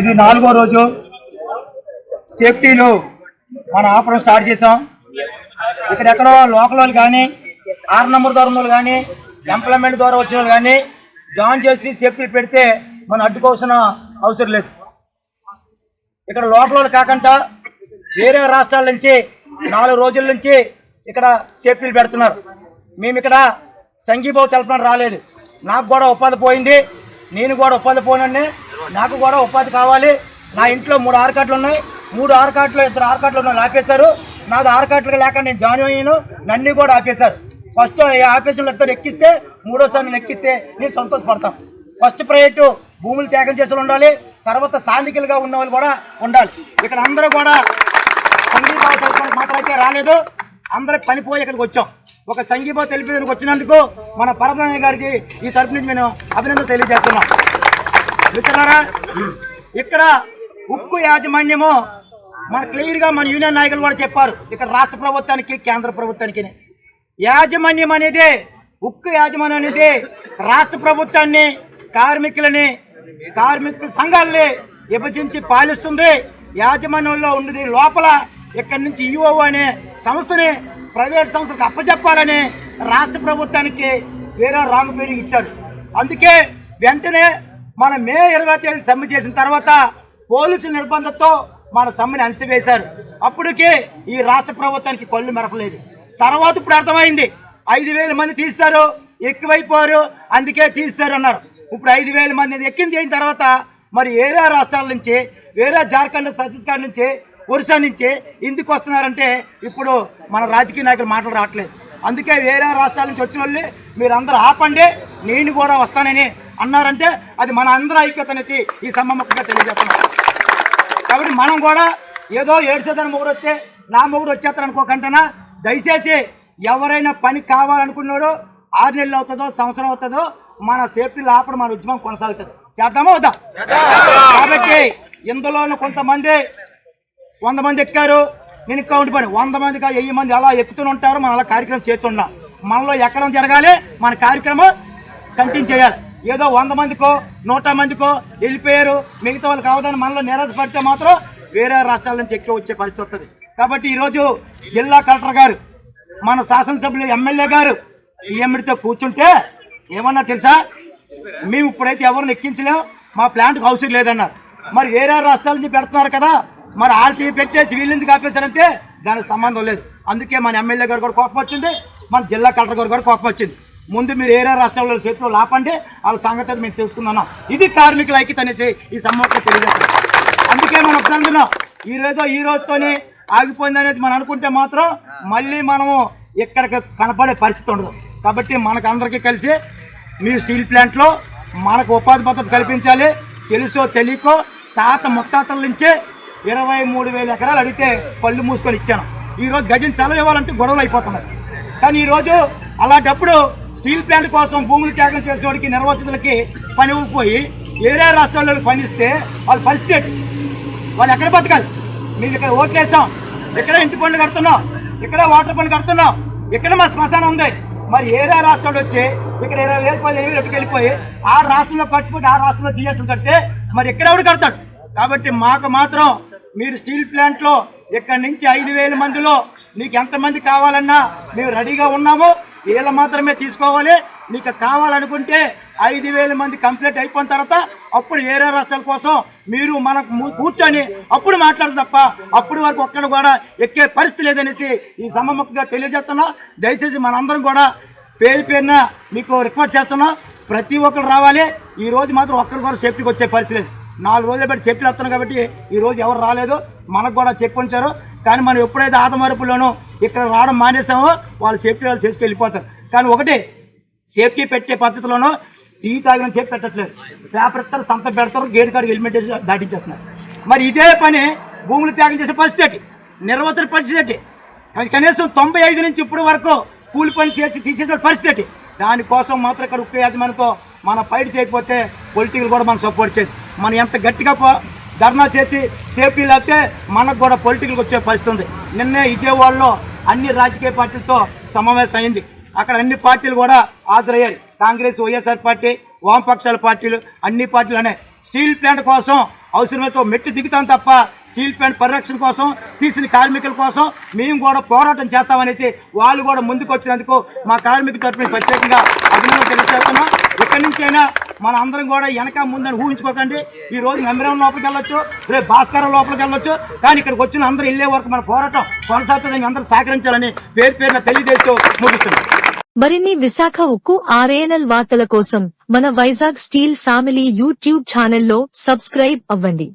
ఇది నాలుగో రోజు. సేఫ్టీలు మన ఆపడం స్టార్ట్ చేసాం ఇక్కడ ఎక్కడో లోకల్ వాళ్ళు కానీ ఆరు నెంబర్ ద్వారా ఉన్న వాళ్ళు కానీ ఎంప్లాయ్మెంట్ ద్వారా వచ్చిన వాళ్ళు కానీ జాయిన్ చేసి సేఫ్టీ పెడితే మనం అడ్డుకోవాల్సిన అవసరం లేదు. ఇక్కడ లోకల్ వాళ్ళు కాకుండా వేరే రాష్ట్రాల నుంచి నాలుగు రోజుల నుంచి ఇక్కడ సేఫ్టీలు పెడుతున్నారు. మేము ఇక్కడ సంఘీభావ తెలపడం రాలేదు. నాకు కూడా ఉపాధి పోయింది. నేను కూడా ఉపాధి పోయినండి నాకు కూడా ఉపాధి కావాలి. నా ఇంట్లో మూడు ఆరు ఉన్నాయి. మూడు ఆరు కార్డులు ఇద్దరు ఆరు కార్డులు ఉన్నాయి ఆపేశారు. నాది ఆరు కార్డులు లేక నేను జాయిన్ అయ్యాను. నన్ను కూడా ఆపేశారు. ఫస్ట్ ఆపేసిన ఇద్దరు ఎక్కిస్తే మూడోసారి నేను ఎక్కిస్తే నేను సంతోషపడతాం. ఫస్ట్ ప్రైవేటు భూములు త్యాగం చేసి ఉండాలి. తర్వాత స్థానికులుగా ఉన్న వాళ్ళు కూడా ఉండాలి. ఇక్కడ అందరూ కూడా సంఘీభావ మాట్లాడితే మాత్రమైతే రాలేదు. అందరూ పనిపోయి ఇక్కడికి వచ్చాం. ఒక సంఘీభావ తెలిపేందుకు వచ్చినందుకు మన పరమయ్య గారికి ఈ తరపు నుంచి నేను అభినందన తెలియజేస్తున్నాం మిత్రులారా ఇక్కడ ఉక్కు యాజమాన్యము మన క్లియర్గా మన యూనియన్ నాయకులు కూడా చెప్పారు. ఇక్కడ రాష్ట్ర ప్రభుత్వానికి కేంద్ర ప్రభుత్వానికి. యాజమాన్యం అనేది ఉక్కు యాజమాన్యం అనేది రాష్ట్ర ప్రభుత్వాన్ని కార్మికులని కార్మిక సంఘాలని విభజించి పాలిస్తుంది. యాజమాన్యంలో ఉన్నది లోపల ఇక్కడి నుంచి ఈఓ అనే సంస్థని ప్రైవేట్ సంస్థలకు అప్పచెప్పాలని రాష్ట్ర ప్రభుత్వానికి వేరే రాంగ్ మీటింగ్ ఇచ్చారు. అందుకే వెంటనే మన మే ఇరవై తేదీ సమ్మె చేసిన తర్వాత పోలీసుల నిర్బంధంతో మన సమ్మెని అణిసివేశారు. అప్పటికే ఈ రాష్ట్ర ప్రభుత్వానికి కళ్ళు మెరపలేదు. తర్వాత ఇప్పుడు అర్థమైంది. ఐదు వేల మంది తీస్తారు ఎక్కువైపోయారు అందుకే తీస్తారు అన్నారు. ఇప్పుడు ఐదు వేల మంది ఎక్కింది అయిన తర్వాత మరి వేరే రాష్ట్రాల నుంచి వేరే జార్ఖండ్ ఛత్తీస్గఢ్ నుంచి ఒరిస్సా నుంచి ఎందుకు వస్తున్నారంటే ఇప్పుడు మన రాజకీయ నాయకులు మాటలు రావట్లేదు. అందుకే వేరే రాష్ట్రాల నుంచి వచ్చిన వాళ్ళు మీరు ఆపండి నేను కూడా వస్తానని అన్నారంటే అది మన అందరూ ఐక్యత ఈ సమ్మమ్మకంగా తెలియజేస్తున్నాం. కాబట్టి మనం కూడా ఏదో ఏడ్చేదని మొగుడు వస్తే నా మొగుడు వచ్చేస్తాను అనుకోకంటనా దయచేసి ఎవరైనా పని కావాలనుకున్నాడో ఆరు నెలలు అవుతుందో సంవత్సరం అవుతుందో మన సేఫ్టీ లోపల మన ఉద్యమం కొనసాగుతుంది. చేద్దామా వద్దా? కాబట్టి ఇందులోనూ కొంతమంది వంద మంది ఎక్కారు నేను కౌంట్ పడి వంద మంది కాదు వెయ్యి మంది అలా ఎక్కుతూనే ఉంటారు మనం అలా కార్యక్రమం చేస్తున్నాం మనలో ఎక్కడం జరగాలి మన కార్యక్రమం కంటిన్యూ చేయాలి. ఏదో వంద మందికో నూట మందికో వెళ్ళిపోయారు. మిగతా వాళ్ళు కావదని మనలో నిరాశపడితే మాత్రం వేరే రాష్ట్రాల నుంచి ఎక్కువ వచ్చే పరిస్థితి వస్తుంది కాబట్టి ఈరోజు జిల్లా కలెక్టర్ గారు మన శాసనసభ్యులు ఎమ్మెల్యే గారు సీఎండితో కూర్చుంటే ఏమన్నా తెలుసా? మేము ఇప్పుడైతే ఎవరిని ఎక్కించలేం మా ప్లాంట్కి అవసరం లేదన్నారు. మరి వేరే రాష్ట్రాల నుంచి పెడుతున్నారు కదా మరి వాళ్ళకి పెట్టేసి వీళ్ళెందుకు కాపేశారంటే దానికి సంబంధం లేదు. అందుకే మన ఎమ్మెల్యే గారు కూడా కోపం వచ్చింది మన జిల్లా కలెక్టర్ గారు కూడా కోపం వచ్చింది. ముందు మీరు ఏరే రాష్ట్రంలో చేతిలో లాపండి వాళ్ళ సంగతి మేము తెలుసుకుందాం. ఇది కార్మికుల ఐక్యత అనేసి ఈ సమ్మోట్లో తెలియజేస్తాం అందుకే మనం ఒకసారి అనుకున్నాం ఈ రోజు ఈ రోజుతోనే ఆగిపోయింది అనేసి మనం అనుకుంటే మాత్రం మళ్ళీ మనము ఇక్కడికి కనపడే పరిస్థితి ఉండదు. కాబట్టి మనకందరికీ కలిసి మీ స్టీల్ ప్లాంట్లో మనకు ఉపాధి భద్రత కల్పించాలి. తెలుసో తెలియకో తాత ముత్తాతల నుంచే ఇరవై మూడు వేల ఎకరాలు అడిగితే పళ్ళు మూసుకొని ఇచ్చాను. ఈరోజు గజం సెలవు ఇవ్వాలంటే గొడవలు అయిపోతున్నాయి. కానీ ఈరోజు అలాంటప్పుడు స్టీల్ ప్లాంట్ కోసం భూములు త్యాగం చేసిన వాడికి నిర్వాసితులకి పని ఇవ్వకపోయి వేరే రాష్ట్రాల్లో పనిస్తే వాళ్ళ పరిస్థితి వాళ్ళు ఎక్కడ బతకాలి? మేము ఇక్కడ ఓట్లు వేసాం. ఇక్కడ ఇంటి పనులు కడుతున్నాం. ఇక్కడ వాటర్ పనులు కడుతున్నాం. ఇక్కడ మా శ్మశానం ఉంది. మరి ఏరే రాష్ట్రాలు వచ్చి ఇక్కడ ఇరవై వేలు పది వేలు ఎక్కడికి వెళ్ళిపోయి ఆ రాష్ట్రంలో కట్టుకుంటే ఆ రాష్ట్రంలో జిఎస్టీ కడితే మరి ఇక్కడ ఎవడు కడతాడు? కాబట్టి మాకు మాత్రం మీరు స్టీల్ ప్లాంట్లో ఇక్కడ నుంచి ఐదు వేల మందిలో మీకు ఎంతమంది కావాలన్నా మేము రెడీగా ఉన్నాము. వీళ్ళ మాత్రమే తీసుకోవాలి. నీకు కావాలనుకుంటే ఐదు వేల మంది కంప్లీట్ అయిపోయిన తర్వాత అప్పుడు వేరే రాష్ట్రాల కోసం మీరు మనకు కూర్చొని అప్పుడు మాట్లాడదు తప్ప అప్పుడు వరకు ఒక్కడ కూడా ఎక్కే పరిస్థితి లేదనేసి ఈ సమ్మముఖంగా తెలియజేస్తున్నా. దయచేసి మనందరం కూడా పేరు పేరున మీకు రిక్వెస్ట్ చేస్తున్నాం. ప్రతి ఒక్కరు రావాలి. ఈ రోజు మాత్రం ఒక్కరు కూడా సేఫ్టీకి వచ్చే పరిస్థితి లేదు. నాలుగు రోజులు బట్టి చెప్పి వస్తున్నాం కాబట్టి ఈ రోజు ఎవరు రాలేదు. మనకు కూడా చెప్పి ఉంచారు కానీ మనం ఎప్పుడైతే ఆదమరుపులోనూ ఇక్కడ రావడం మానేసామో వాళ్ళు సేఫ్టీ వాళ్ళు చేసుకెళ్ళిపోతారు. కానీ ఒకటే సేఫ్టీ పెట్టే పద్ధతిలోనూ టీ తాగిన చెప్పి పెట్టట్లేదు. పేపర్ ఇస్తారు సంత పెడతారు గేట్ కాడికి హెల్మెట్ వేసి దాటించేస్తున్నారు. మరి ఇదే పని భూములు త్యాగం చేసే పరిస్థితి ఏంటి? నిర్వతన పరిస్థితి కనీసం తొంభై ఐదు నుంచి ఇప్పుడు వరకు కూలి పని చేసి తీసేసిన పరిస్థితి దానికోసం మాత్రం ఇక్కడ ఉక్కు యాజమాన్యంతో మన ఫైట్ చేయకపోతే పొలిటికల్ కూడా మనం సపోర్ట్ చేయదు. మనం ఎంత గట్టిగా పో- ధర్నా చేసి సేఫ్టీ లేకపోతే మనకు కూడా పొలిటికల్కి వచ్చే పరిస్థితి ఉంది. నిన్నే విజయవాడలో అన్ని రాజకీయ పార్టీలతో సమావేశం అయింది అక్కడ అన్ని పార్టీలు కూడా హాజరయ్యాయి. కాంగ్రెస్ వైఎస్ఆర్ పార్టీ వామపక్షాల పార్టీలు అన్ని పార్టీలు స్టీల్ ప్లాంట్ కోసం అవసరమైతే మెట్టు దిగుతాం తప్ప స్టీల్ ప్లాంట్ పరిరక్షణ కోసం తీసిన కార్మికుల కోసం మేము కూడా పోరాటం చేస్తామనేసి వాళ్ళు కూడా ముందుకు వచ్చినందుకు మా కార్మిక తరఫున ప్రత్యేకంగా అభినందన తెలియజేస్తున్నాం. ఇక్కడి నుంచైనా మన అందరం కూడా వెనక ముందని ఊహించుకోకండి. ఈ రోజు నమ్మిరం లోపలికి వెళ్ళొచ్చు రేపు భాస్కరం లోపలికి వెళ్ళొచ్చు. కానీ ఇక్కడికి వచ్చిన అందరూ వెళ్ళే వరకు మన పోరాటం కొనసాగుతుందని అందరూ సహకరించాలని పేరు పేరున తెలియజేస్తూ ముగిస్తున్నాం. మరిన్ని విశాఖ ఉక్కు ఆర్ఏఎన్ఎల్ వార్తల కోసం మన వైజాగ్ స్టీల్ ఫ్యామిలీ యూట్యూబ్ ఛానల్లో సబ్స్క్రైబ్ అవ్వండి.